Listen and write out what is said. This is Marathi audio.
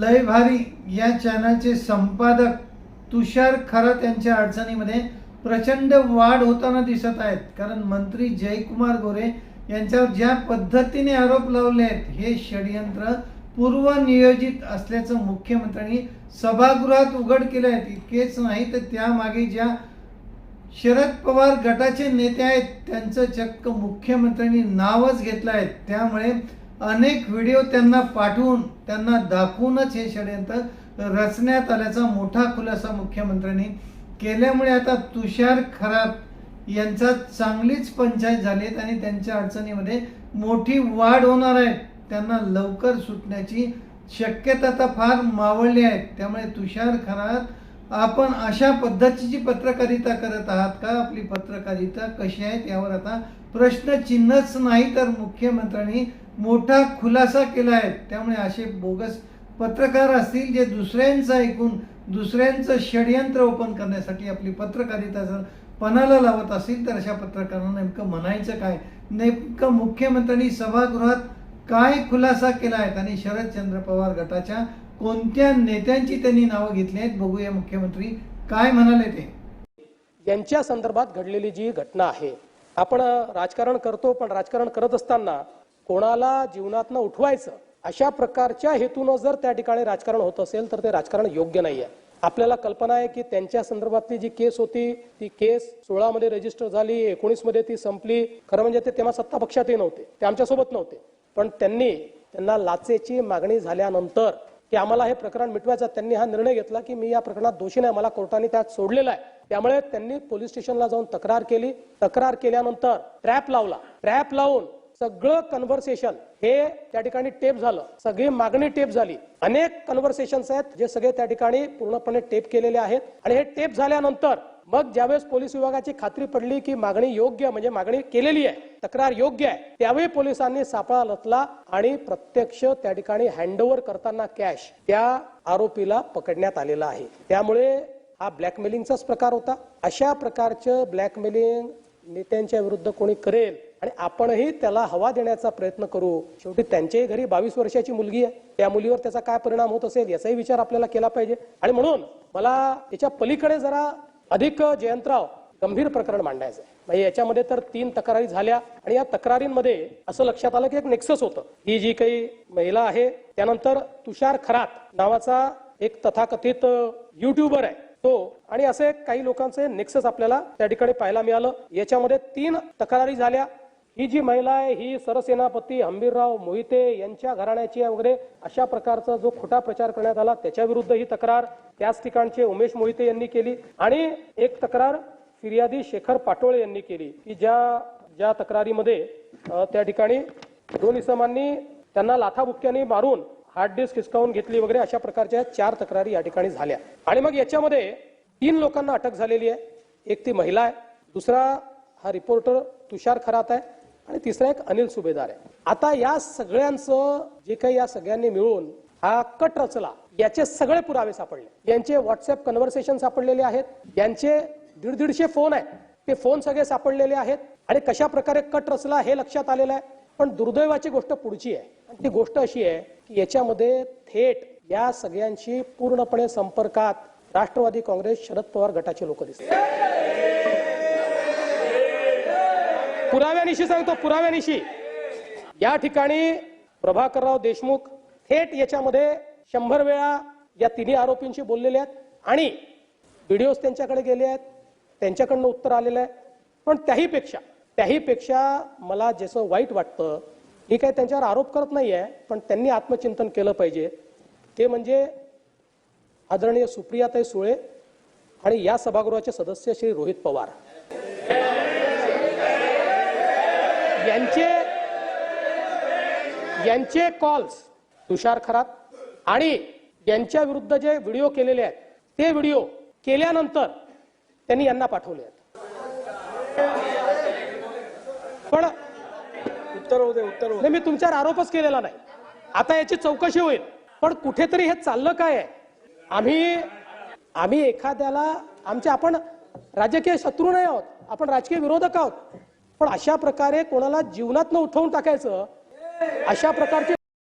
लय भारी या चॅनलचे संपादक तुषार खरात यांच्या अडचणीमध्ये प्रचंड वाढ होताना दिसत आहेत. कारण मंत्री जयकुमार गोरे यांच्यावर ज्या पद्धतीने आरोप लावले आहेत हे षडयंत्र पूर्वनियोजित असल्याचं मुख्यमंत्र्यांनी सभागृहात उघड केलं आहे. इतकेच नाही तर त्यामागे ज्या शरद पवार गटाचे नेते आहेत त्यांचं चक्क मुख्यमंत्र्यांनी नावच घेतलं आहे. त्यामुळे अनेक व्हिडिओ त्यांना पाठवून त्यांना दाखवूनच हे षडयंत्र रचण्यात आल्याचा मोठा खुलासा मुख्यमंत्र्यांनी केल्यामुळे आता तुषार खराब यांचा चांगलीच पंचायत झालीत आणि त्यांच्या अडचणीमध्ये मोठी वाढ होणार आहे. त्यांना लवकर सुटण्याची शक्यता आता फार मावळली आहे. त्यामुळे तुषार खरात आपण अशा पद्धतीची पत्रकारिता करत आहात का? आपली पत्रकारिता कशी आहे? यावर आता प्रश्नचिन्हच नाही तर मुख्यमंत्र्यांनी मोठा खुलासा केला आहे. त्यामुळे असे बोगस पत्रकार असतील जे दुसऱ्यांचं ऐकून दुसऱ्यांचं षडयंत्र ओपन करण्यासाठी आपली पत्रकारिता जर पणाला लावत असतील तर अशा पत्रकारांना नेमकं म्हणायचं काय? नेमकं मुख्यमंत्र्यांनी सभागृहात काय खुलासा केला आहे? आणि शरदचंद्र पवार गटाच्या कोणत्या नेत्यांची त्यांनी नावं घेतली आहेत? बघूया मुख्यमंत्री काय म्हणाले ते. यांच्या संदर्भात घडलेली जी घटना आहे आपण राजकारण करतो पण राजकारण करत असताना कोणाला जीवनातनं उठवायचं अशा प्रकारच्या हेतूनं जर त्या ठिकाणी राजकारण होत असेल तर ते राजकारण योग्य नाही आहे आपल्याला कल्पना आहे की त्यांच्या संदर्भातली जी केस होती ती केस सोळा मध्ये रजिस्टर झाली एकोणीसमध्ये ती संपली. खरं म्हणजे ते तेव्हा सत्ता पक्षातही नव्हते ते आमच्यासोबत नव्हते. पण त्यांनी त्यांना लाचेची मागणी झाल्यानंतर की आम्हाला हे प्रकरण मिटवायचं त्यांनी हा निर्णय घेतला की मी या प्रकरणात दोषी नाही मला कोर्टाने त्यात सोडलेला आहे. त्यामुळे त्यांनी पोलीस स्टेशनला जाऊन तक्रार केली. तक्रार केल्यानंतर ट्रॅप लावला. ट्रॅप लावून सगळं कन्व्हर्सेशन हे त्या ठिकाणी टेप झालं. सगळी मागणी टेप झाली. अनेक कन्व्हर्सेशन्स आहेत जे सगळे त्या ठिकाणी पूर्णपणे टेप केलेले आहेत. आणि हे टेप झाल्यानंतर मग ज्यावेळेस पोलीस विभागाची खात्री पडली की मागणी योग्य म्हणजे मागणी केलेली आहे तक्रार योग्य आहे त्यावेळी पोलिसांनी सापळा लचला आणि प्रत्यक्ष त्या ठिकाणी हँडओव्हर करताना कॅश त्या आरोपीला पकडण्यात आलेला आहे. त्यामुळे हा ब्लॅकमेलिंगचाच प्रकार होता. अशा प्रकारचं ब्लॅकमेलिंग नेत्यांच्या विरुद्ध कोणी करेल आणि आपणही त्याला हवा देण्याचा प्रयत्न करू. शेवटी त्यांच्याही घरी बावीस वर्षाची मुलगी आहे. त्या मुलीवर त्याचा काय परिणाम होत असेल याचाही विचार आपल्याला केला पाहिजे. आणि म्हणून मला याच्या पलीकडे जरा अधिक जयंतराव गंभीर प्रकरण मांडायचं आहे म्हणजे याच्यामध्ये तर तीन तक्रारी झाल्या आणि या तक्रारींमध्ये असं लक्षात आलं की एक नेक्सस होतं. ही जी काही महिला आहे त्यानंतर तुषार खरात नावाचा एक तथाकथित युट्यूबर आहे. तो आणि असे काही लोकांचे नेक्सस आपल्याला त्या ठिकाणी पाहायला मिळालं. याच्यामध्ये तीन तक्रारी झाल्या. ही जी महिला आहे ही सरसेनापती हंबीरराव मोहिते यांच्या घराण्याची आहे वगैरे अशा प्रकारचा जो खोटा प्रचार करण्यात आला त्याच्या विरुद्ध ही तक्रार त्याच ठिकाणचे उमेश मोहिते यांनी केली आणि एक तक्रार फिर्यादी शेखर पाटोळे यांनी केली की ज्या ज्या तक्रारीमध्ये त्या ठिकाणी दोन इसमांनी त्यांना लाथाबुक्क्याने मारून हार्ड डिस्क हिसकावून घेतली वगैरे अशा प्रकारच्या चार तक्रारी या ठिकाणी झाल्या. आणि मग याच्यामध्ये तीन लोकांना अटक झालेली आहे. एक ती महिला आहे दुसरा हा रिपोर्टर तुषार खरात आहे. आणि तिसरा एक अनिल सुभेदार आहे. आता या सगळ्यांचं जे काही या सगळ्यांनी मिळून हा कट रचला याचे सगळे पुरावे सापडले. यांचे व्हॉट्सअप कन्व्हर्सेशन सापडलेले आहेत यांचे दीड दीडशे फोन आहेत. ते फोन सगळे सापडलेले आहेत आणि कशा प्रकारे कट रचला हे लक्षात आलेलं आहे. पण दुर्दैवाची गोष्ट पुढची आहे. आणि ती गोष्ट अशी आहे की याच्यामध्ये थेट या सगळ्यांशी पूर्णपणे संपर्कात राष्ट्रवादी काँग्रेस शरद पवार गटाचे लोक दिसतात. पुराव्यानिशी सांगतो पुराव्यानिशी. या ठिकाणी प्रभाकरराव देशमुख थेट याच्यामध्ये शंभर वेळा या तिन्ही आरोपींशी बोललेले आहेत आणि व्हिडिओज त्यांच्याकडे गेले आहेत त्यांच्याकडनं उत्तर आलेलं आहे. पण त्याही पेक्षा त्याही पेक्षा मला जसं वाईट वाटतं मी काही त्यांच्यावर आरोप करत नाही आहे पण त्यांनी आत्मचिंतन केलं पाहिजे. ते म्हणजे आदरणीय सुप्रियाताई सुळे आणि या सभागृहाचे सदस्य श्री रोहित पवार. यांचे यांचे कॉल्स तुषार खरात आणि यांच्या विरुद्ध जे व्हिडिओ केलेले आहेत ते व्हिडिओ केल्यानंतर त्यांनी यांना पाठवले आहेत. पण उत्तर होते उत्तर होते मी तुमच्यावर आरोपच केलेला नाही. आता याची चौकशी होईल. पण कुठेतरी हे चाललं काय आहे? आम्ही आम्ही एखाद्याला आमचे आपण राजकीय शत्रू नाही आहोत. आपण राजकीय विरोधक आहोत. पण अशा प्रकारे कोणाला जीवनात उठवून टाकायचं अशा प्रकारची